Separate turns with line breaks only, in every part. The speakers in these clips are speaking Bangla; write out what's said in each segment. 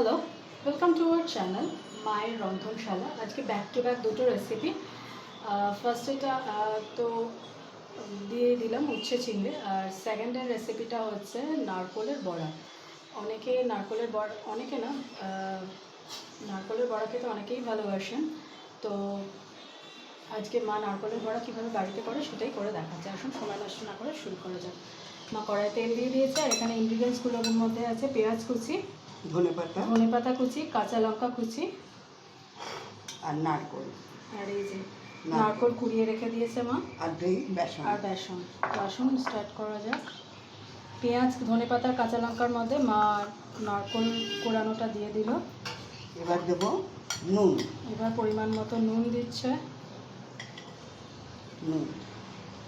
Hello welcome to our channel মায়ের রন্ধনশালা আজকে ব্যাক টু ব্যাক দুটো রেসিপি ফার্স্ট এটা তো দিয়ে দিলাম উচ্ছে চিংড়ি। আর সেকেন্ডের রেসিপিটা হচ্ছে নারকোলের বড়া। অনেকে নারকোলের বড়া, অনেকে না নারকোলের বড়া খেতে অনেকেই ভালোবাসেন। তো, আজকে মা নারকলের বড়া কীভাবে বাড়িতে করে সেটাই করে দেখাচ্ছে। আসুন, সময় নষ্ট না করে শুরু করা যাক। মা কড়াই তেল দিয়ে দিয়েছে, আর এখানে ইনগ্রিডিয়েন্টসগুলোর মধ্যে আছে পেঁয়াজ কুচি
ধনে পাতা।
ধনে পাতা কুচি কাঁচা লঙ্কা কুচি।
আর নারকোল।
আর এই যে
নারকেল।
কুড়িয়ে রেখে দিয়েছে মা।
আর দই বেসন।
আর বেসন। তো আসুন স্টার্ট করা যাক। পেঁয়াজ ধনে পাতা কাঁচা লঙ্কার মধ্যে মা নারকল কোড়ানোটা দিয়ে দিল।
এবার দেবো নুন।
এবার পরিমাণ মতো নুন দিচ্ছে।
নুন।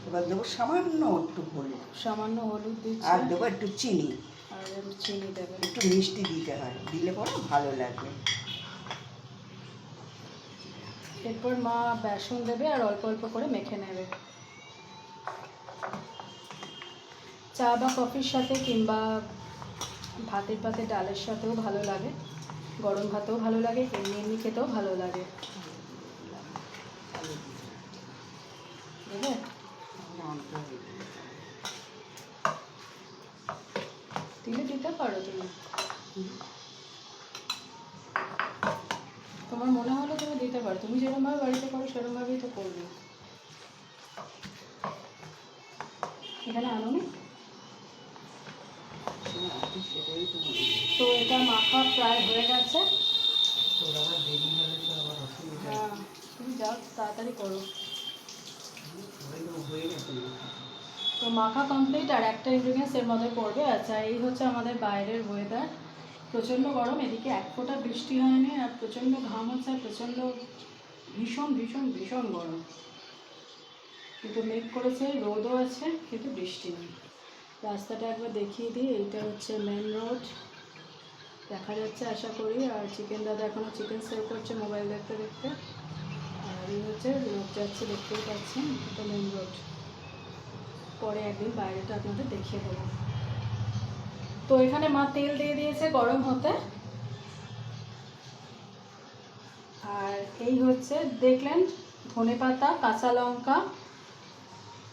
এবার দেবো সামান্য একটু হলুদ।
সামান্য হলুদ দিচ্ছে।
আর দেবো একটু চিনি।
চিনি দেবে
একটু মিষ্টি দিতে হয় দিলে পরে ভালো লাগবে।
এরপর মা বেসন দেবে আর অল্প অল্প করে মেখে নেবে। চা বা কফির সাথে কিংবা ভাতের পাতে ডালের সাথেও ভালো লাগে গরম ভাতেও ভালো লাগে এমনি এমনি খেতেও ভালো লাগে। পারো তুমি। তোমার মনে হলো তুমি দিতে পারো। তুমি যেরকমভাবে বাড়িতে করো সেরকমভাবেই তো করবে। এখানে
সেটাই তো
এটা মাখা প্রায় হয়ে গেছে। হ্যাঁ তুমি যাও, তাড়াতাড়ি করো।
হয়ে গেছে
তো মাখা কমপ্লিট আর একটা ইনগ্রিডিয়েন্টস এর মধ্যে পড়বে। আচ্ছা এই হচ্ছে আমাদের বাইরের ওয়েদার প্রচণ্ড গরম, এদিকে এক ফোঁটা বৃষ্টি হয়নি আর প্রচণ্ড ঘাম হচ্ছে আর প্রচণ্ড ভীষণ ভীষণ ভীষণ গরম। কিন্তু মেঘ করেছে, রোদও আছে, কিন্তু বৃষ্টি নেই। রাস্তাটা একবার দেখিয়ে দিই, এইটা হচ্ছে মেন রোড দেখা যাচ্ছে, আশা করি। আর চিকেন দাদা এখনও চিকেন সেল করছে মোবাইল দেখতে দেখতে। আর এই হচ্ছে লোক যাচ্ছে, দেখতেই পাচ্ছেন, এটা মেন রোড পরে একদিন বাইরেটা আপনাদের দেখিয়ে দেবো। তো এখানে মা তেল দিয়ে দিয়েছে গরম হতে। আর এই হচ্ছে, দেখলেন, ধনে পাতা, কাঁচা লঙ্কা,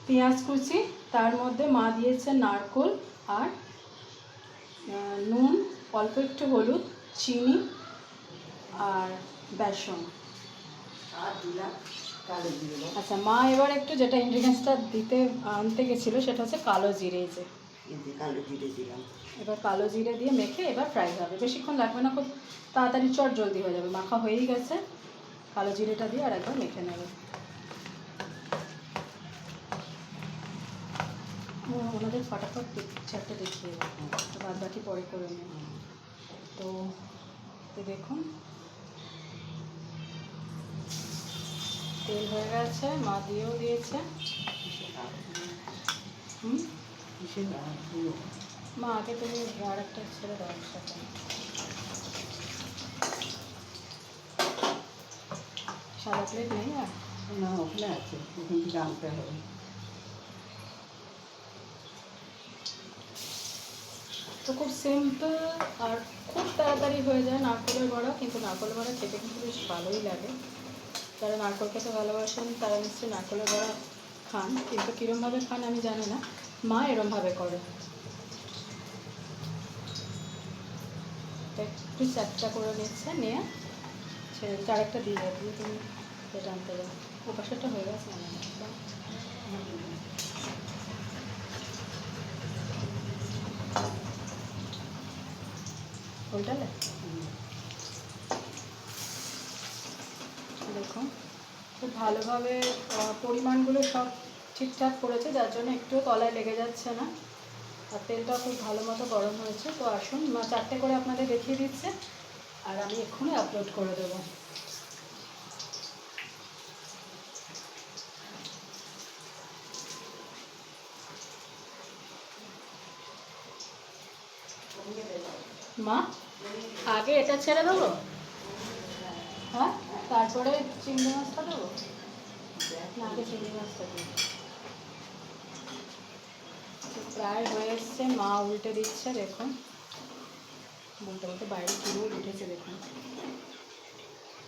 পেঁয়াজ কুচি, তার মধ্যে মা দিয়েছে নারকোল আর নুন, অল্প একটু হলুদ, চিনি আর বেসন।
আর দিলাম কালো দেবো
আচ্ছা মা এবার একটু যেটা ইনগ্রিডিয়েন্টসটা দিতে আনতে গেছিল সেটা হচ্ছে কালো জিরে যে।
কালো জিরে দিলাম।
এবার কালো জিরে দিয়ে মেখে এবার ফ্রাই হবে। বেশিক্ষণ লাগবে না খুব তাড়াতাড়ি চট জলদি হয়ে যাবে। মাখা হয়েই গেছে। কালো জিরেটা দিয়ে আর একবার মেখে নেবে। ওনাদের ফটাফট পিকচারটা দেখিয়ে বাদ বাকি পরে করে নেব। তো দেখুন তেল হয়ে গেছে মা দিয়েও দিয়েছে। মা আগে তুমি আর একটা ছেড়ে দাও একসাথে। সাদা প্লেট নেই আর?
না ওখানে আছে। ওখান আনতে হবে।
তো খুব সিম্পল আর খুব তাড়াতাড়ি হয়ে যায় নারকলের বড়া কিন্তু নারকল বড়া খেতে কিন্তু বেশ ভালোই লাগে। যারা নারকল খেতে ভালোবাসেন, তারা নিশ্চয়ই নারকলের বড়া খান। কিন্তু কীরমভাবে খান আমি জানি না। মা এরমভাবে করে। একটু চ্যাপটা করে নিচ্ছে, নিয়ে দিচ্ছে। আরেকটা দিয়ে যাবে তুমি এটা আনতে যাও পাশেরটা হয়ে গেছে মনে হয়। বাহ। দেখুন। খুব ভালোভাবে পরিমাণগুলো সব ঠিকঠাক করেছে, যার জন্য একটুও তলায় লেগে যাচ্ছে না। আর তেলটা খুব ভালো মতো গরম হয়েছে। তো আসুন মা চারটে করে আপনাদের দেখিয়ে দিচ্ছে। আর আমি এক্ষুনি আপলোড করে দেবো। মা, আগে এটা ছেড়ে দেবো? হ্যাঁ? তারপরে চিংড়ি মাছটা দেবো? না আগে চিংড়ি মাছটা দেবো? প্রায় হয়ে এসছে, মা উল্টে দিচ্ছে, দেখুন। বলতে বলতে বাইরে রোদ উঠেছে, দেখুন।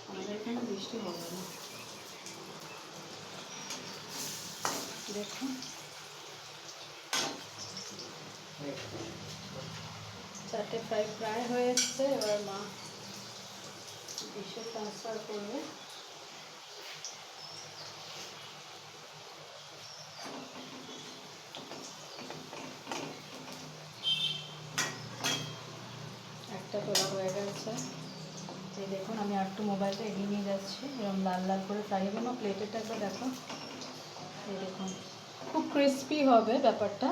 আমাদের এখানে বৃষ্টি হবে না। দেখুন। চারটে ফ্রাই প্রায় হয়ে এসছে, এবার মা ডিশে ট্রান্সফার করবে। একটা তোলা হয়ে গেছে। এই দেখুন, আমি আর একটু মোবাইলটা এগিয়ে নিয়ে যাচ্ছি। এরকম লাল লাল করে ফ্রাই হবে না প্লেটেরটা একবার দেখো। এই দেখুন, খুব ক্রিস্পি হবে ব্যাপারটা।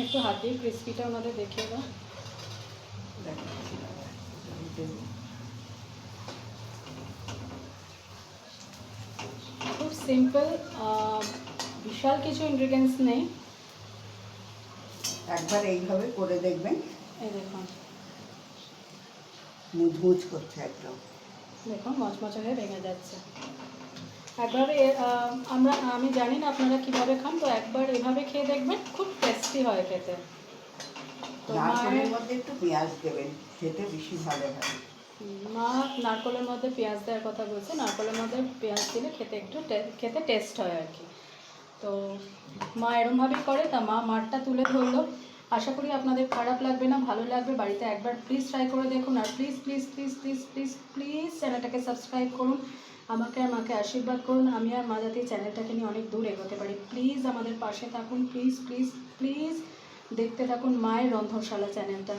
একটু হাত দিয়ে ক্রিস্পিটা ওনাদের দেখিয়ে দাও। খুব সিম্পল বিশাল কিছু ইনগ্রিডিয়েন্টস নেই।
একবার এইভাবে করে দেখবেন।
এই দেখুন।
মুচমুচ করছে একদম।
দেখুন মচমচে হয়ে ভেঙে যাচ্ছে। একবার আমরা আমি জানি না আপনারা কীভাবে খান তো একবার এভাবে খেয়ে দেখবেন খুব টেস্টি হয় খেতে।
নারকেলের মধ্যে একটু পেঁয়াজ দেবেন খেতে বেশি ভালো হয়।
মা নারকলের মধ্যে পেঁয়াজ দেওয়ার কথা বলছে নারকলের মধ্যে পেঁয়াজ দিলে খেতে একটু খেতে টেস্ট হয় আর কি। তো মা এরমভাবেই করে তা মা মারটা তুলে ধরলো। আশা করি আপনাদের খারাপ লাগবে না ভালো লাগবে বাড়িতে একবার প্লিজ ট্রাই করে দেখুন। আর please please please please please please চ্যানেলটাকে সাবস্ক্রাইব করুন। আমাকে আর মাকে আশীর্বাদ করুন। আমি আর মা যাতে চ্যানেলটাকে নিয়ে অনেক দূর এগোতে পারি। প্লিজ আমাদের পাশে থাকুন। প্লিজ প্লিজ প্লিজ দেখতে থাকুন মায়ের রন্ধনশালা চ্যানেলটা।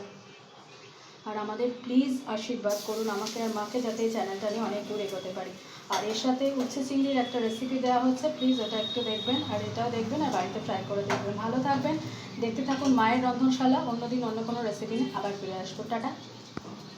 আর আমাদের প্লিজ আশীর্বাদ করুন। আমাকে আর মাকে যাতে এই চ্যানেলটা নিয়ে অনেক দূর এগোতে পারি। আর এর সাথে উচ্ছে চিংড়ির একটা রেসিপি দেওয়া হচ্ছে। প্লিজ ওটা একটু দেখবেন। আর এটাও দেখবেন আর বাড়িতে ট্রাই করে দেখবেন। ভালো থাকবেন। দেখতে থাকুন মায়ের রন্ধনশালা। অন্যদিন অন্য কোনো রেসিপি নিয়ে আবার ফিরে আসব। টাটা।